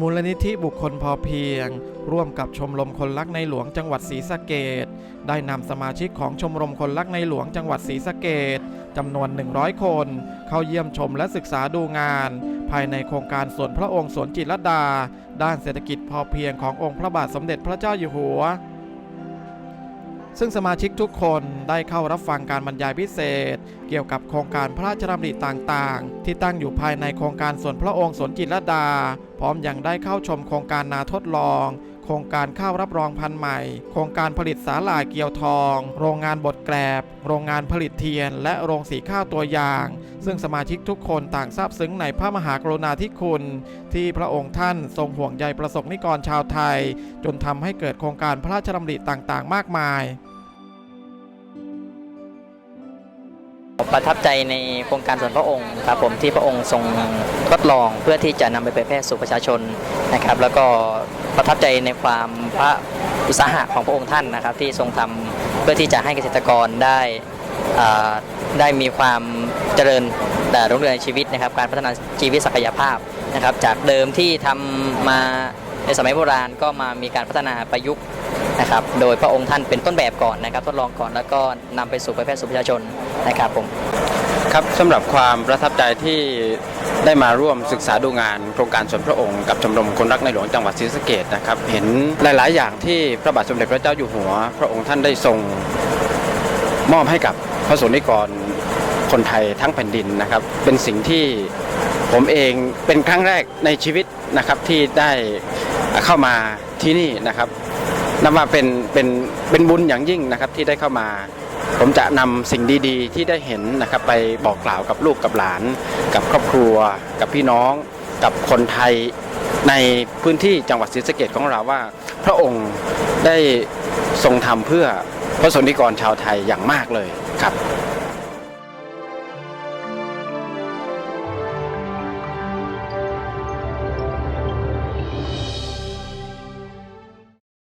มูลนิธิบุคคลพอเพียง ร่วมกับชมรมคนรักในหลวงจังหวัดศรีสะเกดได้นำสมาชิกของชมรมคนรักในหลวงจังหวัดศรีสะเกดจำนวน 100 คน เข้าเยี่ยมชมและศึกษาดูงาน ภายในโครงการสวนพระองค์สวนจิตรดา ด้านเศรษฐกิจพอเพียงขององค์พระบาทสมเด็จพระเจ้าอยู่หัว ซึ่งสมาชิกทุกคนได้เข้ารับฟังการบรรยายพิเศษ เกี่ยวกับโครงการพระราชดำริต่างๆ ที่ตั้งอยู่ภายในโครงการสวนพระองค์สวนจิตรดา พร้อมยังได้เข้าชมโครงการนาทดลอง โครงการข้าวรับรองพันธุ์ใหม่ โครงการผลิตสาหร่ายเกียวทอง โรงงานบดแกลบ โรงงานผลิตเทียน และโรงสีข้าวตัวอย่าง ซึ่งสมาชิกทุกคนต่างซาบซึ้งในพระมหากรุณาธิคุณ ที่พระองค์ท่านทรงห่วงใยประสบนิกรชาวไทย จนทำให้เกิดโครงการพระราชดำริต่างๆ มากมายประทับใจในโครงการส่วนพระองค์ครับผมที่พระองค์ทรงทดลองเพื่อที่จะนำไปเผยแพร่สู่ประชาชนนะครับ แล้วก็ ประทับใจในความพระอุตสาหะของพระองค์ท่านนะครับ ที่ทรงทำเพื่อที่จะให้เกษตรกรได้ได้มีความเจริญแต่รุ่งเรืองในชีวิตนะครับ การพัฒนาชีวิตศักยภาพนะครับ จากเดิมที่ทำมาในสมัยโบราณก็มามีการพัฒนาประยุกต์นะครับ โดยพระองค์ท่านเป็นต้นแบบก่อนนะครับ ทดลองก่อนแล้วก็นำไปสู่เผยแพร่สู่ประชาชนนะครับผม ครับสำหรับความประทับใจที่ได้มาร่วมศึกษาดูงานโครงการสวนพระองค์กับชมรมคนรักในหลวงจังหวัดศรีสะเกดนะครับ เห็นหลาย ๆ อย่างที่พระบาทสมเด็จพระเจ้าอยู่หัว พระองค์ท่านได้ทรงมอบให้กับพระสนิกรคนไทยทั้งแผ่นดินนะครับ เป็นสิ่งที่ผมเองเป็นครั้งแรกในชีวิตนะครับที่ได้เข้ามาที่นี่นะครับนับว่าเป็นเป็นเป็นบุญอย่างยิ่งนะครับที่ได้เข้ามา ผมจะนำสิ่งดีๆ ที่ได้เห็นนะครับไปบอกกล่าวกับลูกกับหลาน กับครอบครัว กับพี่น้อง กับคนไทยในพื้นที่จังหวัดศรีสะเกดของเราว่า พระองค์ได้ทรงทำเพื่อพระสนิกรชาวไทยอย่างมากเลยครับ